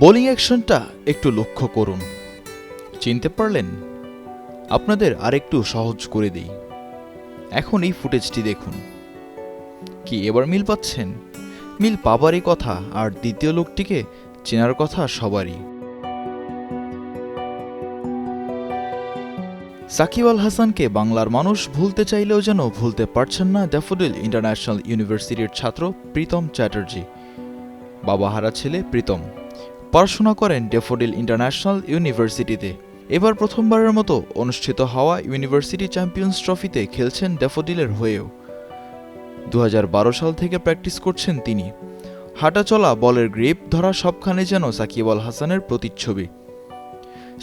Bowling অ্যাকশনটা একটু লক্ষ্য করুন। চিনতে পারলেন? আপনাদের আরেকটু সহজ করে দিই। এখন এই ফুটেজটি দেখুন। কি, এবার মিল পাচ্ছেন? মিল পাবারই কথা, আর দ্বিতীয় লোকটিকে চেনার কথা সবারই। সাকিব আল হাসানকে বাংলার মানুষ ভুলতে চাইলেও যেন ভুলতে পারছেন না ড্যাফোডিল ইন্টারন্যাশনাল ইউনিভার্সিটির ছাত্র প্রীতম চ্যাটার্জি। বাবা হারা ছেলে প্রীতম। পড়াশোনা করেন ডেফোডিল ইন্টারন্যাশনাল ইউনিভার্সিটিতে। এবার প্রথমবারের মতো অনুষ্ঠিত হওয়া ইউনিভার্সিটি চ্যাম্পিয়ন্স ট্রফিতে খেলছেন ড্যাফোডিলের হয়েও। দু হাজার বারো সাল থেকে প্র্যাকটিস করছেন তিনি। হাঁটা চলা বলের গ্রিপ, ধরা সবখানে যেন সাকিব আল হাসানের প্রতিচ্ছবি।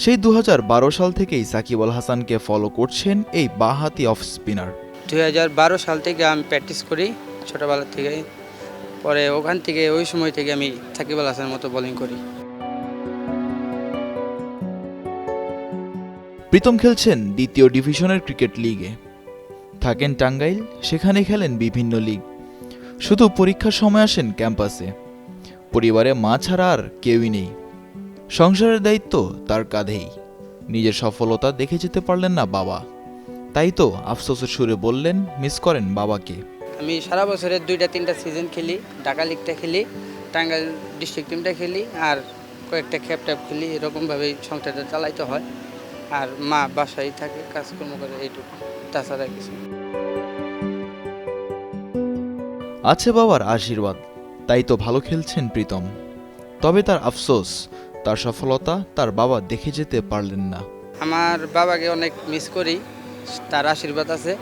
সেই দু হাজার বারো সাল থেকেই সাকিব আল হাসানকে ফলো করছেন এই বাঁহাতি অফ স্পিনার দুই হাজার বারো সাল থেকে আমি প্র্যাকটিস করি ছোটোবেলা থেকে পরে ওখান থেকে ওই সময় থেকে আমি সাকিব আল হাসানের মতো বোলিং করি। প্রীতম খেলছেন দ্বিতীয় ডিভিশনের ক্রিকেট লিগে। থাকেন টাঙ্গাইল সেখানে খেলেন বিভিন্ন লিগ। শুধু পরীক্ষার সময় আসেন ক্যাম্পাসে। পরিবারে মা ছাড়া আর কেউই নেই। সংসারের দায়িত্ব তার কাঁধেই। নিজের সফলতা দেখে যেতে পারলেন না বাবা। তাই তো আফসোসের সুরে বললেন, মিস করেন বাবাকে। আমি সারা বছরের দুইটা, তিনটা সিজন খেলি, ঢাকা লিগটা খেলি, টাঙ্গাইল ডিস্ট্রিক্ট টিমটা খেলি, আর কয়েকটা খ্যাপ ট্যাপ খেলি, এরকমভাবেই সংসারটা চালাইতে হয়। আর মা বাসায় থাকে কাজকর্ম করে এইটুকু। তাছাড়া কিছু আছে বাবার আশীর্বাদ তাই তো ভালো খেলছেন প্রীতম। তবে তার আফসোস তার সফলতা তার বাবা দেখে যেতে পারলেন না। আমার বাবাকে অনেক মিস করি তার আশীর্বাদ আছে।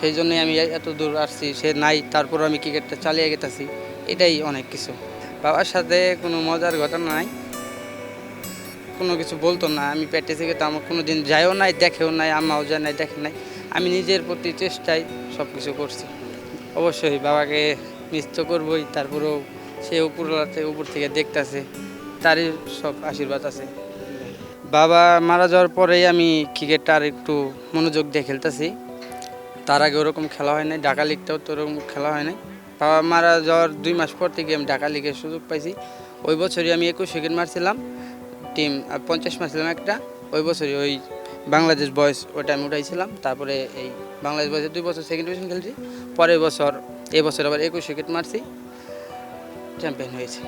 সেই জন্যই আমি এত দূর আসছি সে নাই তারপর আমি ক্রিকেটটা চালিয়ে গেতেছি। এটাই অনেক কিছু। বাবার সাথে কোনো মজার ঘটনা নাই। কোনো কিছু বলতো না। আমি প্র্যাকটিসে গেতাম আমার কোনো দিন যাইও নাই, দেখেও নাই, আম্মাও যায় নাই, দেখে নাই। আমি নিজের প্রতি চেষ্টায় সব কিছু করছি। অবশ্যই বাবাকে মিস তো করবোই, তারপরেও সে উপরলাতে উপর থেকে দেখতাছে, তারই সব আশীর্বাদ আছে। বাবা মারা যাওয়ার পরেই আমি ক্রিকেটটা আর একটু মনোযোগ দিয়ে খেলতেছি। তার আগে ওরকম খেলা হয় নাই, ঢাকা লিগটাও তো ওরকম খেলা হয় নাই। বাবা মারা যাওয়ার দুই মাস পর থেকে আমি ঢাকা লিগের সুযোগ পাইছি। ওই বছরই আমি একুশ উইকেট মারছিলাম। টিম আর পঞ্চাশ মারছিলাম একটা ওই বছরই ওই বাংলাদেশ বয়স ওটা আমি উঠাইছিলাম তারপরে এই বাংলাদেশ বয়সে দুই বছর সেকেন্ড ডিভিশন খেলছি পরের বছর এই বছর আবার একুশ উইকেট মারছি চ্যাম্পিয়ন হয়েছে।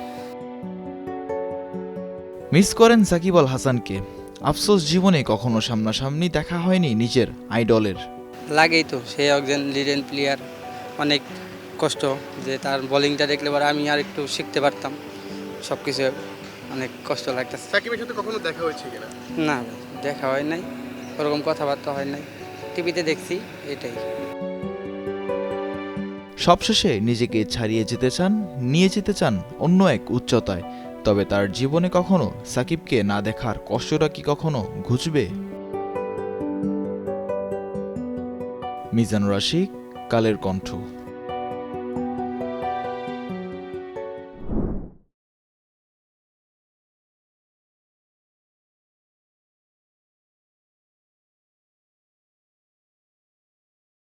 মিস করেন সাকিব আল হাসানকে। আফসোস জীবনে কখনো সামনাসামনি দেখা হয়নি নিজের আইডলের। লাগেই তো সে একজন লিডেন প্লেয়ার অনেক কষ্ট যে তার বোলিংটা দেখলে পরে আমি আর একটু শিখতে পারতাম সব কিছু অনেক কষ্ট লাগতেছে। সাকিবের সাথে কখনো দেখা হয়েছে কিনা? না দেখা হয় নাই। ওরকম কথাবার্তা হয় নাই। টিভিতে দেখছি এটাই। সবশেষে নিজেকে ছাড়িয়ে যেতে চান নিয়ে যেতে চান অন্য এক উচ্চতায়। তবে তার জীবনে কখনো সাকিবকে না দেখার কষ্টটা কি কখনো ঘুচবে? মিজান রাশিক কালের কণ্ঠ।